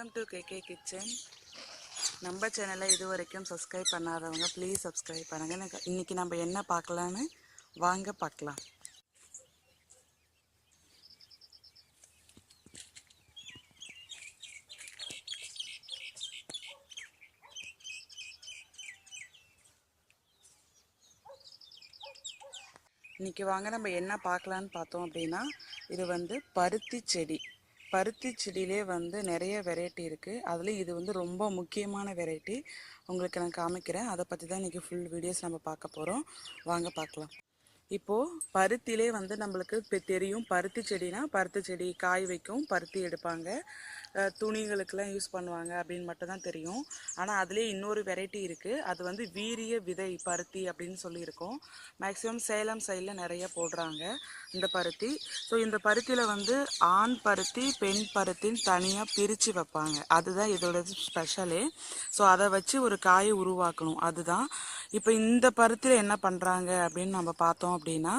Welcome to KK kitchen. நம்ம சேனலை இது வரைக்கும் சப்ஸ்கிரைப் பண்ணாதவங்க ப்ளீஸ் சப்ஸ்கிரைப் பண்ணுங்கள் எனக்கு இன்னைக்கு நம்ம என்ன பார்க்கலான்னு வாங்க பார்க்கலாம். இன்னைக்கு வாங்க நம்ம என்ன பார்க்கலான்னு பார்த்தோம் அப்படின்னா இது வந்து பருத்தி செடி. பருத்தி செடியிலே வந்து நிறைய வெரைட்டி இருக்குது அதுலேயும் இது வந்து ரொம்ப முக்கியமான வெரைட்டி உங்களுக்கு நான் காமிக்கிறேன். அதை பற்றி தான் இன்றைக்கி ஃபுல் வீடியோஸ் நம்ம பார்க்க போகிறோம் வாங்க பார்க்கலாம். இப்போது பருத்திலே வந்து நம்மளுக்கு இப்போ தெரியும் பருத்தி செடினா பருத்தி செடி காய் வைக்கும் பருத்தி எடுப்பாங்க. துணிகளுக்கெல்லாம் யூஸ் பண்ணுவாங்க அப்படின்னு மட்டும் தான் தெரியும். ஆனால் அதுலேயே இன்னொரு வெரைட்டி இருக்குது அது வந்து வீரிய விதை பருத்தி அப்படின்னு சொல்லியிருக்கோம். மேக்ஸிமம் சேலம் சைடில் நிறைய போடுறாங்க இந்த பருத்தி. ஸோ இந்த பருத்தியில் வந்து ஆண் பருத்தி பெண் பருத்தின்னு தனியாக பிரித்து வைப்பாங்க. அதுதான் இதோட ஸ்பெஷலே ஸோ அதை வச்சு ஒரு காயை உருவாக்கணும். அதுதான். இப்போ இந்த பருத்தியில் என்ன பண்ணுறாங்க அப்படின்னு நம்ம பார்த்தோம் அப்படின்னா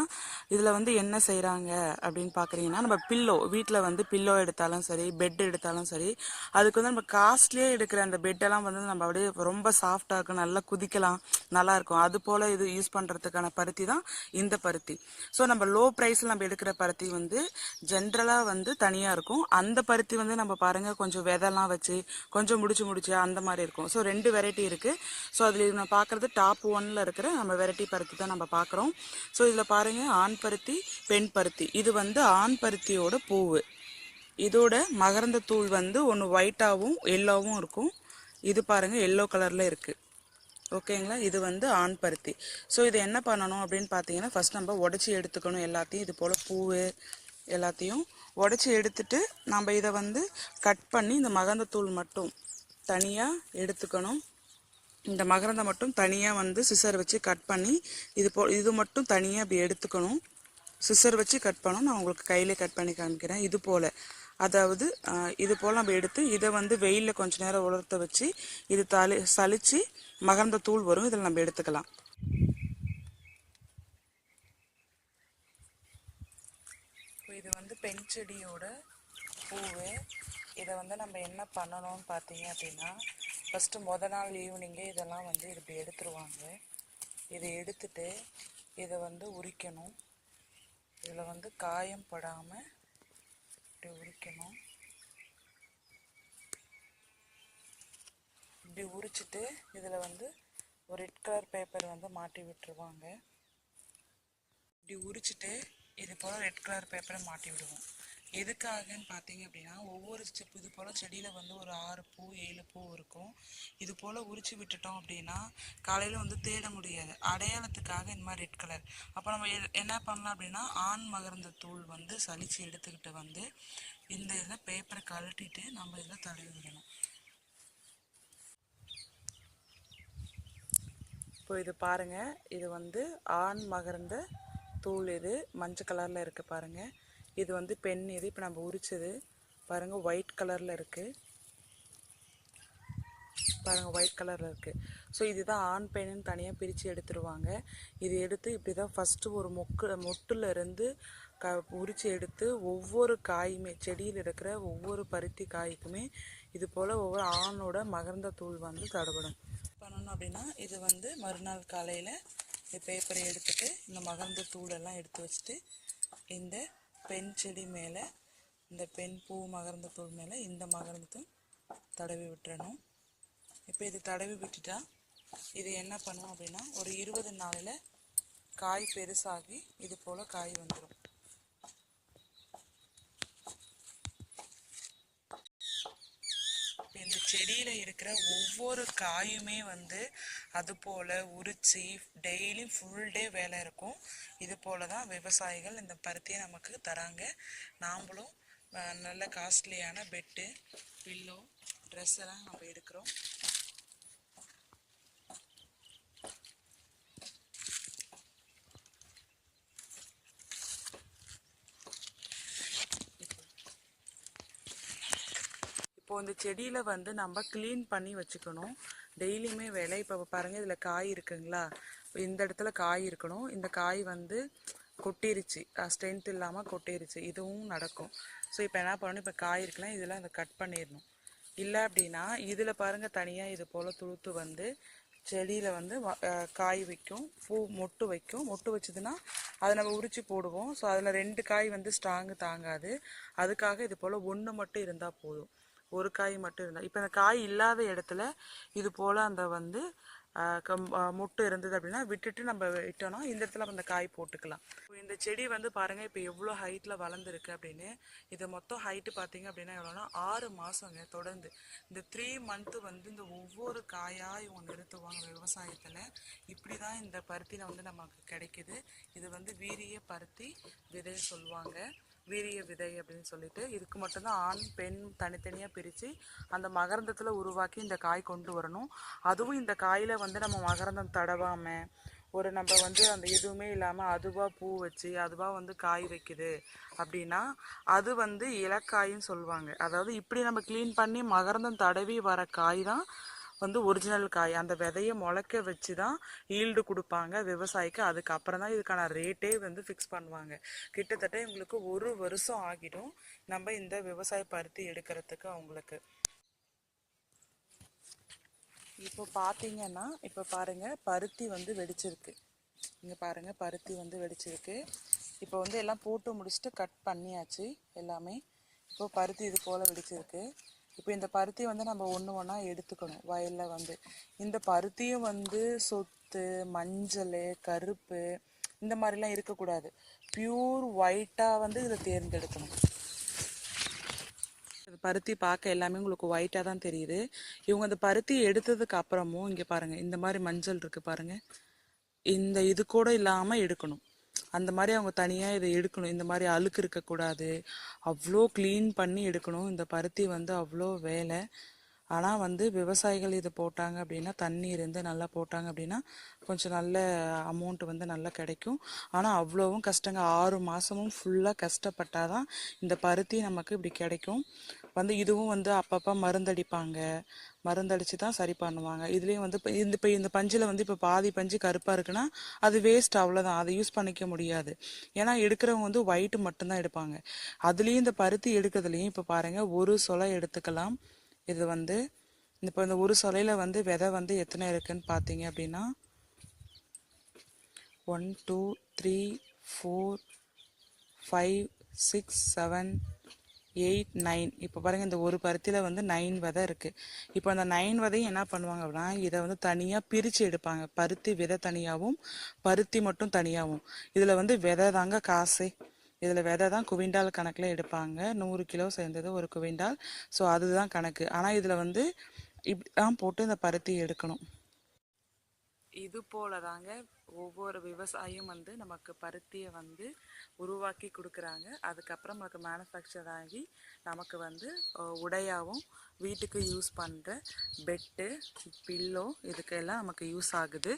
இதில் வந்து என்ன செய்கிறாங்க அப்படின்னு பார்க்குறீங்கன்னா நம்ம பில்லோ வீட்டில் வந்து பில்லோ எடுத்தாலும் சரி பெட் எடுத்தாலும் சரி அதுக்கு வந்து நம்ம காஸ்ட்லியே எடுக்கிற அந்த பெட்டெல்லாம் வந்து நம்ம அப்படியே ரொம்ப சாஃப்டாக இருக்கும் நல்லா குதிக்கலாம் நல்லா இருக்கும். அது போல் இது யூஸ் பண்ணுறதுக்கான பருத்தி தான் இந்த பருத்தி. ஸோ நம்ம லோ ப்ரைஸில் நம்ம எடுக்கிற பருத்தி வந்து ஜென்ரலாக வந்து தனியாக இருக்கும். அந்த பருத்தி வந்து நம்ம பாருங்கள் கொஞ்சம் விதெல்லாம் வச்சு கொஞ்சம் முடிச்சு முடிச்சு அந்த மாதிரி இருக்கும். ஸோ ரெண்டு வெரைட்டி இருக்குது ஸோ அதில் நம்ம பார்க்குறது டாப் ஒன்ல இருக்கிற நம்ம வெரைட்டி பருத்தி தான் நம்ம பார்க்குறோம் ஸோ இதில் பாருங்கள் ஆண் பருத்தி பெண் பருத்தி. இது வந்து ஆண் பருத்தியோட பூவு. இதோட மகரந்த தூள் வந்து ஒன்று ஒயிட்டாகவும் எல்லோவும் இருக்கும். இது பாருங்கள் எல்லோ கலரில் இருக்குது ஓகேங்களா இது வந்து ஆண் பருத்தி. ஸோ இது என்ன பண்ணணும் அப்படின்னு பார்த்தீங்கன்னா ஃபர்ஸ்ட் நம்ம உடச்சி எடுத்துக்கணும் எல்லாத்தையும். இது போல் பூவு எல்லாத்தையும் உடச்சி எடுத்துட்டு நம்ம இதை வந்து கட் பண்ணி இந்த மகரந்த தூள் மட்டும் தனியாக எடுத்துக்கணும். இந்த மகரந்தம் மட்டும் தனியாக வந்து சிசர் வச்சு கட் பண்ணி இது போ இது மட்டும் தனியாக அப்படி எடுத்துக்கணும். சிசர் வச்சு கட் பண்ணணும். நான் உங்களுக்கு கையிலே கட் பண்ணி காமிக்கிறேன். இது போல். அதாவது இது போல் நம்ம எடுத்து இதை வந்து வெயிலில் கொஞ்ச நேரம் உலர்த்த வச்சு இது தளி சளிச்சு மகர்ந்த தூள் வரும் இதில் நம்ம எடுத்துக்கலாம். இப்போ இது வந்து பெண் செடியோட பூவு. இதை வந்து நம்ம என்ன பண்ணணும்னு பார்த்தீங்க அப்படின்னா ஃபஸ்ட்டு முத நாள் ஈவினிங்கே இதெல்லாம் வந்து இப்படி எடுத்துருவாங்க. இதை எடுத்துட்டு இதை வந்து உரிக்கணும். இதில் வந்து காயம் படாமல் இப்படி உரிக்கணும். இப்படி உரிச்சிட்டு இதில் வந்து ஒரு ரெட் கலர் பேப்பர் வந்து மாட்டி விட்டுருவாங்க. இப்படி உரிச்சிட்டு இது போல் ரெட் கலர் பேப்பரை மாட்டி விடுவோம். எதுக்காகன்னு பார்த்தீங்க அப்படின்னா ஒவ்வொரு செப்பு இது போல் செடியில் வந்து ஒரு ஆறு பூ ஏழு பூ இருக்கும். இது போல் உரிச்சு விட்டுட்டோம் அப்படின்னா காலையில் வந்து தேட முடியாது. அடையாளத்துக்காக இந்த மாதிரி ரெட் கலர் அப்போ நம்ம எ- என்ன பண்ணலாம் அப்படின்னா ஆண் மகர்ந்த தூள் வந்து சலிச்சு எடுத்துக்கிட்டு வந்து இந்த இதில் பேப்பரை கழட்டிட்டு நம்ம இதில் தடவி விடணும். இப்போ இது பாருங்கள் இது வந்து ஆண் மகர்ந்த தூள் இது. மஞ்சள் கலரில் இருக்குது பாருங்கள் இது வந்து பெண் இது இப்போ நம்ம உரிச்சது. பாருங்கள் ஒயிட் கலரில் இருக்குது பாருங்க ஒயிட் கலரில் இருக்குது ஸோ இதுதான் ஆண் பெண்ணுன்னு தனியாக பிரித்து எடுத்துருவாங்க. இது எடுத்து இப்படி தான் ஃபஸ்ட்டு ஒரு மொக்கு மொட்டுலேருந்து க உரித்து எடுத்து ஒவ்வொரு காயுமே செடியில் இருக்கிற ஒவ்வொரு பருத்தி காய்க்குமே இது போல் ஒவ்வொரு ஆணோட மகர்ந்த தூள் வந்து தடவிடும் பண்ணணும் அப்படின்னா இது வந்து மறுநாள் காலையில் இந்த பேப்பரை எடுத்துகிட்டு இந்த மகர்ந்த தூளெல்லாம் எடுத்து வச்சுட்டு இந்த பெண் செடி மேலே இந்த பெண் பூ மகர்ந்த தூள் மேலே இந்த மகர்ந்தத்தும் தடவி விட்டுறணும். இப்போ இது தடவி விட்டுட்டா இது என்ன பண்ணும் அப்படின்னா ஒரு இருபது நாளில் காய் பெருசாகி இது போல் காய் வந்துடும் இந்த செடியில் இருக்கிற ஒவ்வொரு காயுமே வந்து அது போல் உரிச்சு டெய்லியும் ஃபுல் டே வேலை இருக்கும். இது போல தான் விவசாயிகள் இந்த பருத்தியை நமக்கு தராங்க. நாமளும் நல்ல காஸ்ட்லியான பெட்டு பில்லோ ட்ரெஸ் எல்லாம் நம்ம எடுக்கிறோம். இப்போ இந்த செடியில் வந்து நம்ம க்ளீன் பண்ணி வச்சுக்கணும். டெய்லியுமே வேலை இப்போ பாருங்கள் இதில் காய் இருக்குங்களா? இந்த இடத்துல காய் இருக்கணும். இந்த காய் வந்து கொட்டிருச்சு. ஸ்ட்ரென்த் இல்லாமல் கொட்டிருச்சு. இதுவும் நடக்கும். ஸோ இப்போ என்ன பண்ணணும்? இப்போ காய் இருக்கலாம் இதெல்லாம் அதை கட் பண்ணிடணும். இல்லை அப்படின்னா இதில் பாருங்க தனியாக இது போல் துளுத்து வந்து செடியில் வந்து வ- காய் வைக்கும். பூ மொட்டு வைக்கும். மொட்டு வச்சதுன்னா அதை நம்ம உரிச்சு போடுவோம். ஸோ அதில் ரெண்டு காய் வந்து ஸ்ட்ராங்கு தாங்காது. அதுக்காக இது போல் ஒன்று மட்டும் இருந்தால் போதும். ஒரு காய் மட்டும் இருந்தால் இப்போ அந்த காய் இல்லாத இடத்துல இது போல் அந்த வந்து கம் முட்டு இருந்தது அப்படின்னா விட்டுட்டு நம்ம விட்டோம்னா இந்த இடத்துல அந்த காய் போட்டுக்கலாம். இப்போ இந்த செடி வந்து பாருங்கள் இப்போ எவ்வளோ ஹைட்டில் வளர்ந்துருக்கு அப்படின்னு. இது மொத்தம் ஹைட்டு பார்த்தீங்க அப்படின்னா எவ்வளோனா ஆறு மாதங்க தொடர்ந்து. இந்த த்ரீ மந்த்து வந்து இந்த ஒவ்வொரு காயாக இவங்க நிறுத்துவாங்க விவசாயத்தில். இப்படி தான் இந்த பருத்தியில் வந்து நமக்கு கிடைக்குது. இது வந்து வீரிய பருத்தி விதை சொல்லுவாங்க. வீரிய விதை அப்படின்னு சொல்லிட்டு இதுக்கு மட்டும்தான் ஆண் பெண் தனித்தனியாக பிரித்து அந்த மகரந்தத்தில் உருவாக்கி இந்த காய் கொண்டு வரணும். அதுவும் இந்த காயில் வந்து நம்ம மகரந்தம் தடவாமல் ஒரு நம்ம வந்து அந்த எதுவுமே இல்லாமல் அதுவாக பூ வச்சு அதுவாக வந்து காய் வைக்குது அப்படின்னா அது வந்து இலக்காயின்னு சொல்லுவாங்க. அதாவது இப்படி நம்ம க்ளீன் பண்ணி மகரந்தம் தடவி வர காய் தான் வந்து ஒரிஜினல் காய் அந்த விதையை முளைக்க வச்சு தான் ஈல்டு கொடுப்பாங்க விவசாயிக்கு. அதுக்கப்புறம் தான் இதுக்கான ரேட்டே வந்து ஃபிக்ஸ் பண்ணுவாங்க. கிட்டத்தட்ட இவங்களுக்கு ஒரு வருஷம் ஆகிடும் நம்ம இந்த விவசாய பருத்தி எடுக்கிறதுக்கு அவங்களுக்கு. இப்போ பார்த்தீங்கன்னா இப்போ பாருங்கள் பருத்தி வந்து வெடிச்சிருக்கு. இங்கே பாருங்கள் பருத்தி வந்து வெடிச்சிருக்கு. இப்போ வந்து எல்லாம் போட்டு முடிச்சுட்டு கட் பண்ணியாச்சு எல்லாமே. இப்போ பருத்தி இது போல் வெடிச்சிருக்கு. இப்போ இந்த பருத்தி வந்து நம்ம ஒன்று ஒன்றா எடுத்துக்கணும். வயலில் வந்து. இந்த பருத்தியும் வந்து சொத்து மஞ்சள் கருப்பு இந்த மாதிரிலாம் இருக்கக்கூடாது. பியூர் ஒயிட்டாக வந்து இதை தேர்ந்தெடுக்கணும். பருத்தி பார்க்க எல்லாமே உங்களுக்கு ஒயிட்டாக தான் தெரியுது. இவங்க அந்த பருத்தி எடுத்ததுக்கு அப்புறமும் இங்கே பாருங்கள் இந்த மாதிரி மஞ்சள் இருக்குது பாருங்கள் இந்த இது கூட இல்லாமல் எடுக்கணும். அந்த மாதிரி அவங்க தனியாக இதை எடுக்கணும். இந்த மாதிரி அழுக்கு இருக்கக்கூடாது. அவ்வளோ க்ளீன் பண்ணி எடுக்கணும். இந்த பருத்தி வந்து அவ்வளோ வேலை. ஆனால் வந்து விவசாயிகள் இது போட்டாங்க அப்படின்னா தண்ணி இருந்து நல்லா போட்டாங்க அப்படின்னா கொஞ்சம் நல்ல அமௌண்ட் வந்து நல்லா கிடைக்கும். ஆனால் அவ்வளோவும் கஷ்டங்க. ஆறு மாதமும் ஃபுல்லாக கஷ்டப்பட்டால் தான் இந்த பருத்தி நமக்கு இப்படி கிடைக்கும். வந்து இதுவும் வந்து அப்பப்போ மருந்தடிப்பாங்க. மருந்தடிச்சு தான் சரி பண்ணுவாங்க. இதுலேயும் வந்து இப்போ இந்த இப்போ இந்த பஞ்சில் வந்து இப்போ பாதி பஞ்சு கருப்பாக இருக்குன்னா அது வேஸ்ட் அவ்வளோதான் அதை யூஸ் பண்ணிக்க முடியாது. ஏன்னா எடுக்கிறவங்க வந்து ஒயிட் மட்டும்தான் எடுப்பாங்க. அதுலேயும் இந்த பருத்தி எடுக்கிறதுலையும் இப்போ பாருங்கள் ஒரு சொலை எடுத்துக்கலாம். இது வந்து இப்போ இந்த ஒரு சொலையில் வந்து விதை வந்து எத்தனை இருக்குன்னு பார்த்தீங்க அப்படின்னா one two three four five six seven eight nine இப்போ பாருங்கள் இந்த ஒரு பருத்தியில் வந்து நைன் விதை இருக்குது இப்போ அந்த நைன் விதையும் என்ன பண்ணுவாங்க அப்படின்னா இதை வந்து தனியாக பிரித்து எடுப்பாங்க. பருத்தி விதை தனியாகவும் பருத்தி மட்டும் தனியாகவும் இதில் வந்து விதை தாங்க காசே. இதில் விதை தான் குவிண்டால் கணக்கில் எடுப்பாங்க. நூறு கிலோ சேர்ந்தது ஒரு குவிண்டால். ஸோ அதுதான் கணக்கு. ஆனால் இதில் வந்து இப்படி தான் போட்டு இந்த பருத்தி எடுக்கணும். இது போல தாங்க ஒவ்வொரு விவசாயியும் வந்து நமக்கு பருத்தியை வந்து உருவாக்கி கொடுக்குறாங்க. அதுக்கப்புறம் நமக்கு மேனுஃபேக்சர் ஆகி நமக்கு வந்து உடையாகவும் வீட்டுக்கு யூஸ் பண்ணுற பெட்டு பில்லோ இதுக்கெல்லாம் நமக்கு யூஸ் ஆகுது.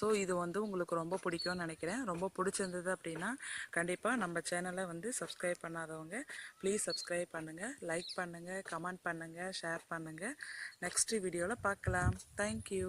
ஸோ இது வந்து உங்களுக்கு ரொம்ப பிடிக்கும்னு நினைக்கிறேன். ரொம்ப பிடிச்சிருந்தது அப்படின்னா கண்டிப்பாக நம்ம சேனலை வந்து சப்ஸ்கிரைப் பண்ணாதவங்க ப்ளீஸ் சப்ஸ்கிரைப் பண்ணுங்கள் லைக் பண்ணுங்கள் கமெண்ட் பண்ணுங்கள் ஷேர் பண்ணுங்கள் நெக்ஸ்ட் வீடியோவில் பார்க்கலாம். தேங்க்யூ